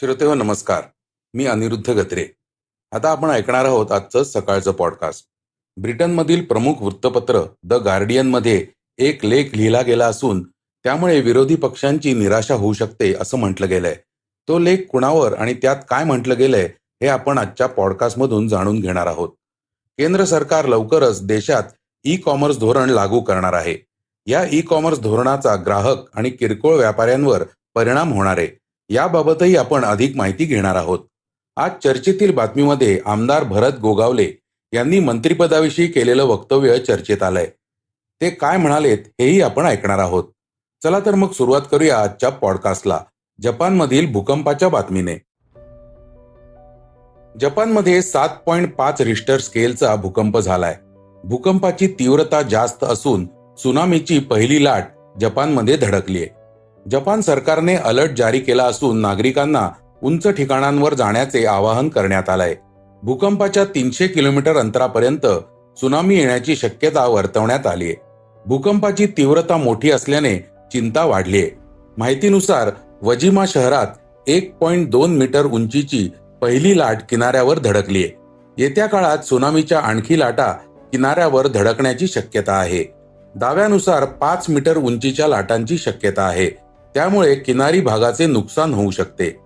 श्रोते हो नमस्कार. मी अनिरुद्ध गत्रे. आता आपण ऐकणार आहोत आजचं सकाळचं पॉडकास्ट ब्रिटनमधील प्रमुख वृत्तपत्र द गार्डियनमध्ये एक लेख लिहिला गेला असून त्यामुळे विरोधी पक्षांची निराशा होऊ शकते असं म्हटलं गेलंय. तो लेख कुणावर आणि त्यात काय म्हटलं गेलंय हे आपण आजच्या पॉडकास्टमधून जाणून घेणार आहोत. केंद्र सरकार लवकरच देशात ई कॉमर्स धोरण लागू करणार आहे. या ई कॉमर्स धोरणाचा ग्राहक आणि किरकोळ व्यापाऱ्यांवर परिणाम होणार आहे. याबाबतही आपण अधिक माहिती घेणार आहोत. आज चर्चेतील बातमीमध्ये आमदार भरत गोगावले यांनी मंत्रिपदाविषयी केलेलं वक्तव्य चर्चेत आलंय. ते काय म्हणालेत हेही आपण ऐकणार आहोत. चला तर मग सुरुवात करूया आजच्या पॉडकास्टला जपानमधील भूकंपाच्या बातमीने. जपानमध्ये सात पॉइंट पाच रिस्टर स्केलचा भूकंप झालाय. भूकंपाची तीव्रता जास्त असून सुनामीची पहिली लाट जपानमध्ये धडकलीय. जपान सरकारने अलर्ट जारी केला असून नागरिकांना उंच ठिकाणांवर जाण्याचे आवाहन करण्यात आलंय. भूकंपाच्या तीनशे किलोमीटर अंतरापर्यंत सुनामी येण्याची शक्यता वर्तवण्यात आली आहे भूकंपाची तीव्रता मोठी असल्याने चिंता वाढलीय. माहितीनुसार वजिमा शहरात एक पॉइंट दोन मीटर उंचीची पहिली लाट किनाऱ्यावर धडकली आहे येत्या काळात सुनामीच्या आणखी लाटा किनाऱ्यावर धडकण्याची शक्यता आहे. दाव्यानुसार पाच मीटर उंचीच्या लाटांची शक्यता आहे. त्यामुळे किनारी भागाचे नुकसान होऊ शकते.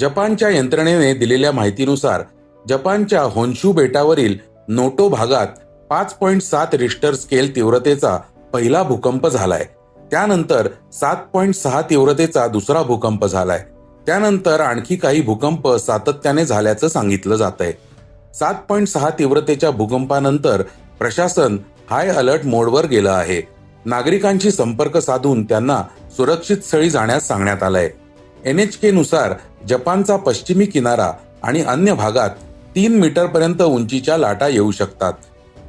जपानच्या यंत्रणेने दिलेल्या माहितीनुसार जपानच्या होन्शू बेटावरील नोटो भागात पाच पॉईंट सात रिस्टर स्केल तीव्रतेचा पहिला भूकंप झालाय. त्यानंतर सात पॉईंट सहा तीव्रतेचा दुसरा भूकंप झालाय. त्यानंतर आणखी काही भूकंप सातत्याने झाल्याचं सांगितलं जात आहे सात पॉईंट सहा तीव्रतेच्या भूकंपानंतर प्रशासन हाय अलर्ट मोडवर गेलं आहे. नागरिकांशी संपर्क साधून त्यांना सुरक्षित स्थळी जाण्यास सांगण्यात आलंय. एन एच के नुसार जपानचा पश्चिमी किनारा आणि अन्य भागात तीन मीटरपर्यंत उंचीच्या लाटा येऊ शकतात.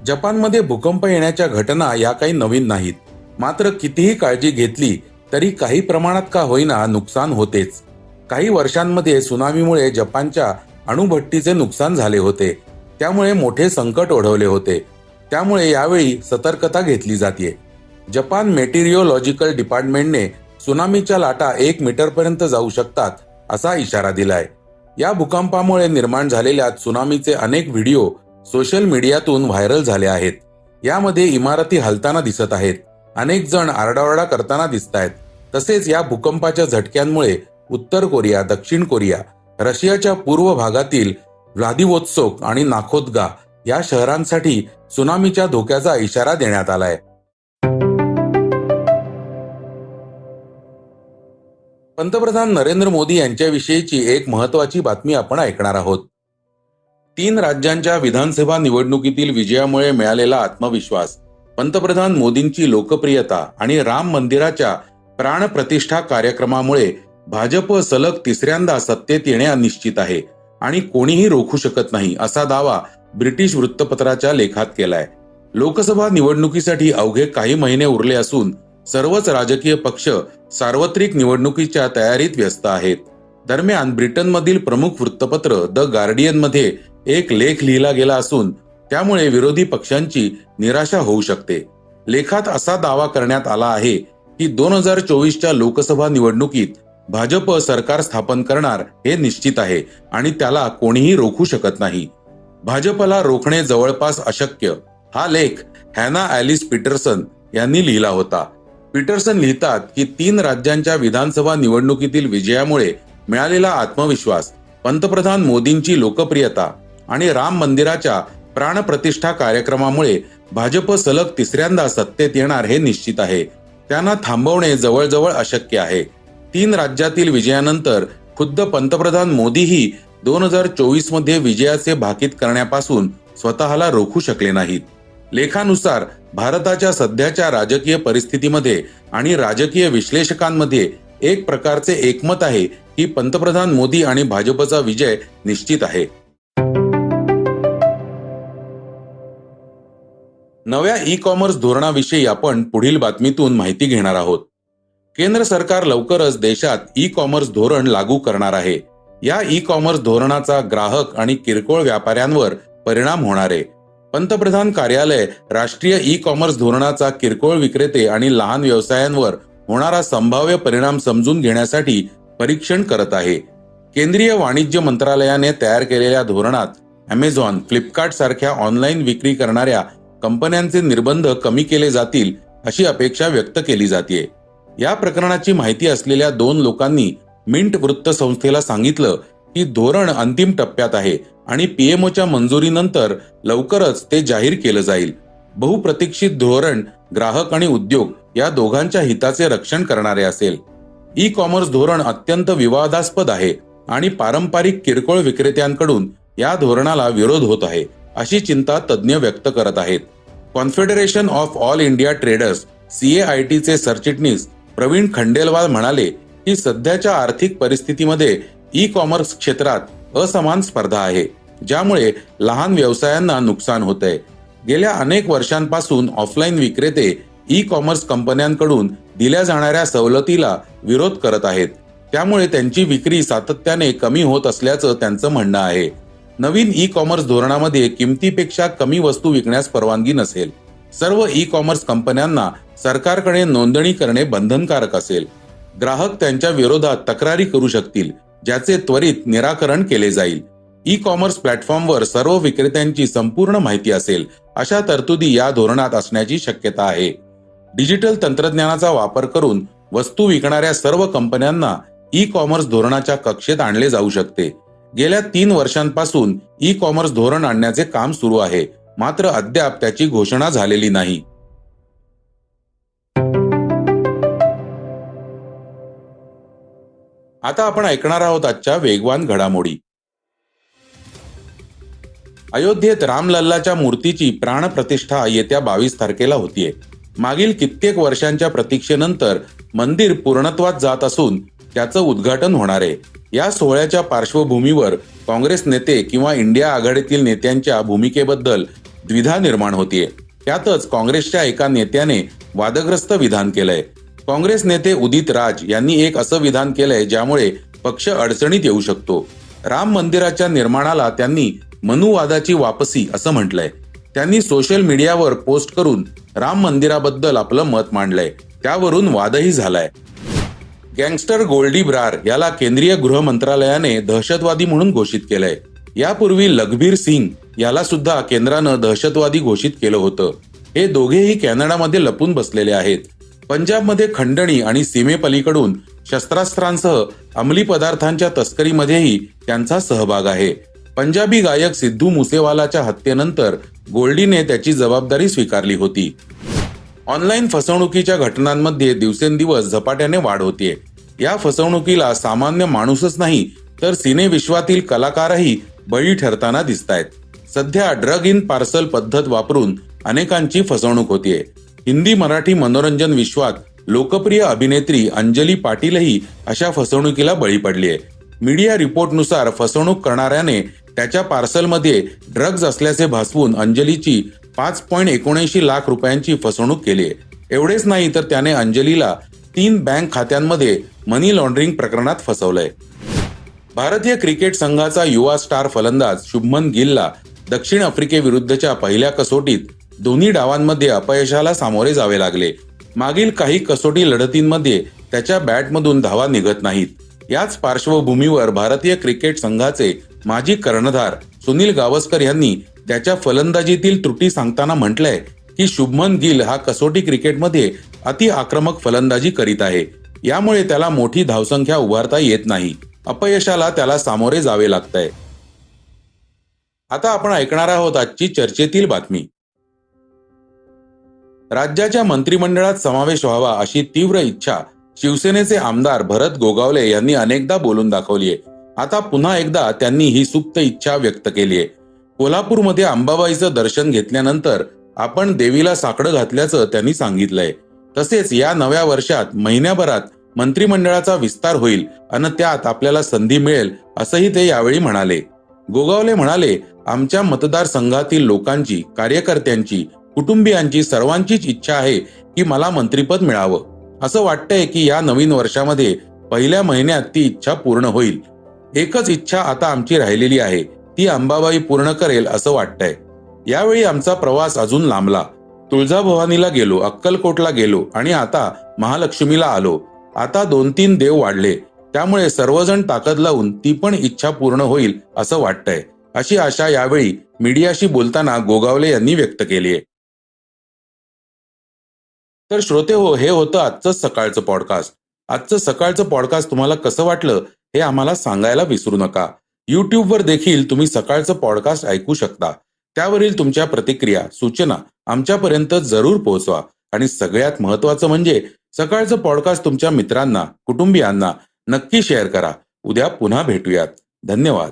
जपानमध्ये भूकंप येण्याच्या घटना या काही नवीन नाहीत. मात्र कितीही काळजी घेतली तरी काही प्रमाणात का होईना नुकसान होतेच. काही वर्षांमध्ये सुनामीमुळे जपानच्या अणुभट्टीचे नुकसान झाले होते. त्यामुळे मोठे संकट ओढवले होते. त्यामुळे यावेळी सतर्कता घेतली जाते जपान मेटेरिओलॉजिकल डिपार्टमेंटने सुनामीच्या लाटा एक मीटरपर्यंत जाऊ शकतात असा इशारा दिलाय. या भूकंपामुळे निर्माण झालेल्या सुनामीचे अनेक व्हिडिओ सोशल मीडियातून व्हायरल झाले आहेत. यामध्ये इमारती हलताना दिसत आहेत. अनेक जण आरडाओरडा करताना दिसत आहेत तसेच या भूकंपाच्या झटक्यांमुळे उत्तर कोरिया दक्षिण कोरिया रशियाच्या पूर्व भागातील व्लादिवोत्सोक आणि नाखोदगा या शहरांसाठी सुनामीच्या धोक्याचा इशारा देण्यात आलाय. पंतप्रधान नरेंद्र मोदी यांच्याविषयीची एक महत्वाची बातमी आपण ऐकणार आहोत. तीन राज्यांच्या विधानसभा निवडणुकीतील विजयामुळे मिळालेला आत्मविश्वास पंतप्रधान मोदींची लोकप्रियता आणि राम मंदिराच्या प्राणप्रतिष्ठा कार्यक्रमामुळे भाजप सलग तिसऱ्यांदा सत्तेत येणे अनिश्चित आहे आणि कोणीही रोखू शकत नाही असा दावा ब्रिटिश वृत्तपत्राच्या लेखात केलाय. लोकसभा निवडणुकीसाठी अवघे काही महिने उरले असून सर्वच राजकीय पक्ष सार्वत्रिक निवडणुकीच्या तयारीत व्यस्त आहेत. दरम्यान ब्रिटनमधील प्रमुख वृत्तपत्र द गार्डियनमध्ये एक लेख लिहिला गेला असून त्यामुळे विरोधी पक्षांची निराशा होऊ शकते. लेखात असा दावा करण्यात आला आहे की दोन हजार चोवीसच्या लोकसभा निवडणुकीत भाजप सरकार स्थापन करणार हे निश्चित आहे आणि त्याला कोणीही रोखू शकत नाही. भाजपला रोखणे जवळपास अशक्य हा लेख हॅना ॲलिस पीटरसन यांनी लिहिला होता. पीटरसन लिहितात की तीन राज्यांच्या विधानसभा निवडणुकीतील विजयामुळे मिळालेला आत्मविश्वास पंतप्रधान मोदींची लोकप्रियता आणि राम मंदिराच्या प्राणप्रतिष्ठा कार्यक्रमामुळे भाजप सलग तिसऱ्यांदा सत्तेत येणार हे निश्चित आहे. त्यांना थांबवणे जवळजवळ अशक्य आहे. तीन राज्यातील विजयानंतर खुद्द पंतप्रधान मोदीही दोन हजार चोवीसमध्ये विजयाचे भाकीत करण्यापासून स्वतःला रोखू शकले नाहीत. लेखानुसार भारताच्या सध्याच्या राजकीय परिस्थितीमध्ये आणि राजकीय विश्लेषकांमध्ये एक प्रकारचे एकमत आहे की पंतप्रधान मोदी आणि भाजपचा विजय निश्चित आहे. नव्या ई कॉमर्स धोरणाविषयी आपण पुढील बातमीतून माहिती घेणार आहोत. केंद्र सरकार लवकरच देशात ई कॉमर्स धोरण लागू करणार आहे. या ई कॉमर्स धोरणाचा ग्राहक आणि किरकोळ व्यापाऱ्यांवर परिणाम होणार आहे. पंतप्रधान कार्यालय राष्ट्रीय ई कॉमर्स धोरणाचा किरकोळ विक्रेते आणि लहान व्यवसायांवर होणारा संभाव्य परिणाम समजून घेण्यासाठी परीक्षण करत आहे. केंद्रीय वाणिज्य मंत्रालयाने तयार केलेल्या धोरणात अमेझॉन फ्लिपकार्ट सारख्या ऑनलाईन विक्री करणाऱ्या कंपन्यांचे निर्बंध कमी केले जातील अशी अपेक्षा व्यक्त केली जाते. या प्रकरणाची माहिती असलेल्या दोन लोकांनी मिंट वृत्तसंस्थेला सांगितलं की धोरण अंतिम टप्प्यात आहे आणि पीएमओच्या मंजुरीनंतर लवकरच ते जाहीर केलं जाईल. बहुप्रतीक्षित धोरण ग्राहक आणि उद्योग या दोघांच्या हिताचे रक्षण करणारे असेल. ई कॉमर्स धोरण अत्यंत विवादास्पद आहे आणि पारंपरिक किरकोळ विक्रेत्यांकडून या धोरणाला विरोध होत आहे अशी चिंता तज्ज्ञ व्यक्त करत आहेत. Confederation of all India traders सीएआयटीचे सरचिटणीस प्रवीण खंडेलवाल म्हणाले की सध्याच्या आर्थिक परिस्थितीमध्ये ई कॉमर्स क्षेत्रात असमान स्पर्धा आहे ज्यामुळे लहान व्यवसायांना नुकसान होत आहे गेल्या अनेक वर्षांपासून ऑफलाईन विक्रेते ई कॉमर्स कंपन्यांकडून दिल्या जाणाऱ्या सवलतीला विरोध करत आहेत. त्यामुळे त्यांची विक्री सातत्याने कमी होत असल्याचं त्यांचं म्हणणं आहे. नवीन ई कॉमर्स धोरणामध्ये किमतीपेक्षा कमी वस्तू विकण्यास परवानगी नसेल. सर्व ई कॉमर्स कंपन्यांना सरकारकडे नोंदणी करणे बंधनकारक असेल. ग्राहक त्यांच्या विरोधात तक्रारी करू शकतील ज्याचे त्वरित निराकरण केले जाईल. ई कॉमर्स प्लॅटफॉर्मवर सर्व विक्रेत्यांची संपूर्ण माहिती असेल अशा तरतुदी या धोरणात असण्याची शक्यता आहे. डिजिटल तंत्रज्ञानाचा वापर करून वस्तू विकणाऱ्या सर्व कंपन्यांना ई कॉमर्स धोरणाच्या कक्षेत आणले जाऊ शकते. गेल्या तीन वर्षांपासून ई कॉमर्स धोरण आणण्याचे काम सुरू आहे मात्र अद्याप त्याची घोषणा झालेली नाही. आता आपण ऐकणार आहोत आजच्या वेगवान घडामोडी. अयोध्येत रामलल्लाच्या मूर्तीची प्राणप्रतिष्ठा येत्या बावीस तारखेला होतीये. मागील कित्येक वर्षांच्या प्रतीक्षेनंतर मंदिर पूर्णत्वात जात असून त्याचं उद्घाटन होणार आहे. या सोहळ्याच्या पार्श्वभूमीवर काँग्रेस नेते किंवा इंडिया आघाडीतील नेत्यांच्या भूमिकेबद्दल द्विधा निर्माण होतीये. त्यातच काँग्रेसच्या एका नेत्याने वादग्रस्त विधान केलंय. काँग्रेस नेते उदित राज यांनी एक असं विधान केलंय ज्यामुळे पक्ष अडचणीत येऊ शकतो. राम मंदिराच्या निर्माणाला त्यांनी मनुवादाची वापसी असं म्हटलंय. त्यांनी सोशल मीडियावर पोस्ट करून राम मंदिराबद्दल आपलं मत मांडलंय. त्यावरून वादही झालाय. गँगस्टर गोल्डी ब्रार याला केंद्रीय गृह मंत्रालयाने दहशतवादी म्हणून घोषित केलंय. यापूर्वी लखबीर सिंग याला सुद्धा केंद्रानं दहशतवादी घोषित केलं होतं. हे दोघेही कॅनडामध्ये लपून बसलेले आहेत. पंजाबमध्ये खंडणी आणि सीमेपलीकडून शस्त्रास्त्रांसह अंमली पदार्थांच्या तस्करीमध्येही त्यांचा सहभाग आहे. पंजाबी गायक सिद्धू मुसेवालाच्या हत्येनंतर गोल्डीने त्याची जबाबदारी स्वीकारली होती. ऑनलाईन फसवणुकीच्या घटनांमध्ये दिवसेंदिवस झपाट्याने वाढ होतीये. या फसवणुकीला सामान्य माणूसच नाही तर सिनेविश्वातील कलाकारही बळी ठरताना दिसत आहेत सध्या ड्रग इन पार्सल पद्धत वापरून अनेकांची फसवणूक होतीये. हिंदी मराठी मनोरंजन विश्वात लोकप्रिय अभिनेत्री अंजली पाटीलही अशा फसवणुकीला बळी पडली आहे मीडिया रिपोर्टनुसार फसवणूक करणाऱ्याने त्याच्या पार्सलमध्ये ड्रग्ज असल्याचे भासवून अंजलीची पाच पॉईंट एकोणऐंशी लाख रुपयांची फसवणूक केली आहे. एवढेच नाही तर त्याने अंजलीला तीन बँक खात्यांमध्ये मनी लॉन्ड्रिंग प्रकरणात फसवलंय. भारतीय क्रिकेट संघाचा युवा स्टार फलंदाज शुभमन गिलला दक्षिण आफ्रिकेविरुद्धच्या पहिल्या कसोटीत दोन्ही डावांमध्ये अपयशाला सामोरे जावे लागले. मागील काही कसोटी लढतींमध्ये त्याच्या बॅटमधून धावा निघत नाहीत. याच पार्श्वभूमीवर भारतीय क्रिकेट संघाचे माजी कर्णधार सुनील गावस्कर यांनी त्याच्या फलंदाजीतील त्रुटी सांगताना म्हटलंय की शुभमन गिल हा कसोटी क्रिकेटमध्ये अति आक्रमक फलंदाजी करीत आहे. यामुळे त्याला मोठी धावसंख्या उभारता येत नाही. अपयशाला त्याला सामोरे जावे लागतंय. आता आपण ऐकणार आहोत आजची चर्चेतील बातमी. राज्याच्या मंत्रिमंडळात समावेश व्हावा अशी तीव्र इच्छा शिवसेनेचे आमदार भरत गोगावले यांनी अनेकदा बोलून दाखवलीये. आता पुन्हा एकदा त्यांनी ही सुप्त इच्छा व्यक्त केली आहे कोल्हापूरमध्ये अंबाबाईचं दर्शन घेतल्यानंतर आपण देवीला साकडं घातल्याचं त्यांनी सांगितलंय. तसेच या नव्या वर्षात महिन्याभरात मंत्रिमंडळाचा विस्तार होईल आणि त्यात आपल्याला संधी मिळेल असंही ते यावेळी म्हणाले. गोगावले म्हणाले आमच्या मतदारसंघातील लोकांची कार्यकर्त्यांची कुटुंबियांची सर्वांचीच इच्छा आहे की मला मंत्रीपद मिळावं. असं वाटतंय की या नवीन वर्षामध्ये पहिल्या महिन्यात ती इच्छा पूर्ण होईल. एकच इच्छा आता आमची राहिलेली आहे. ती अंबाबाई पूर्ण करेल असं वाटतंय. यावेळी आमचा प्रवास अजून लांबला. तुळजाभवानीला गेलो अक्कलकोटला गेलो आणि आता महालक्ष्मीला आलो. आता दोन तीन देव वाढले. त्यामुळे सर्वजण ताकद लावून ती पण इच्छा पूर्ण होईल असं वाटतंय. अशी आशा यावेळी मीडियाशी बोलताना गोगावले यांनी व्यक्त केली आहे तर श्रोते हो हे होतं आजचं सकाळचं पॉडकास्ट आजचं सकाळचं पॉडकास्ट तुम्हाला कसं वाटलं हे आम्हाला सांगायला विसरू नका. युट्यूबवर देखील तुम्ही सकाळचं पॉडकास्ट ऐकू शकता. त्यावरील तुमच्या प्रतिक्रिया सूचना आमच्यापर्यंत जरूर पोहोचवा. आणि सगळ्यात महत्वाचं म्हणजे सकाळचं पॉडकास्ट तुमच्या मित्रांना कुटुंबियांना नक्की शेअर करा. उद्या पुन्हा भेटूयात. धन्यवाद.